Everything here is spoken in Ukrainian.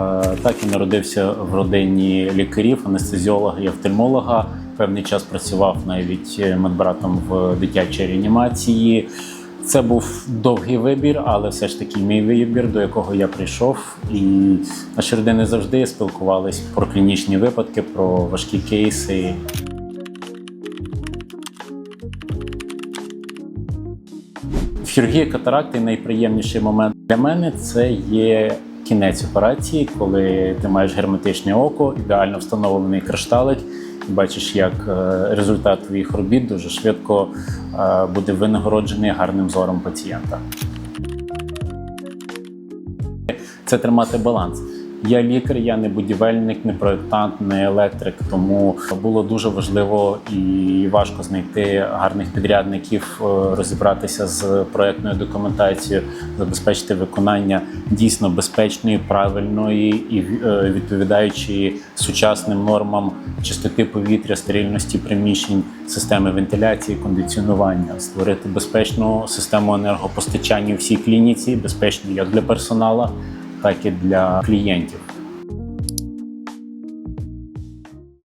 Е, Так і народився в родині лікарів, анестезіолога і офтальмолога. Певний час працював навіть медбратом в дитячій реанімації. Це був довгий вибір, але все ж таки мій вибір, до якого я прийшов. І наші родини завжди спілкувались про клінічні випадки, про важкі кейси. В хірургії катаракти найприємніший момент для мене це є кінець операції, коли ти маєш герметичне око, ідеально встановлений кришталик, і бачиш, як е, результат твоїх робіт дуже швидко е, буде винагороджений гарним зором пацієнта. Це тримати баланс. Я лікар, я не будівельник, не проєктант, не електрик. Тому було дуже важливо і важко знайти гарних підрядників, е, розібратися з проєктною документацією, забезпечити виконання дійсно безпечної, правильної і е, відповідаючої сучасним нормам чистоти повітря, стерильності приміщень, системи вентиляції, кондиціонування, створити безпечну систему енергопостачання у всій клініці, безпечну як для персоналу, так і для клієнтів.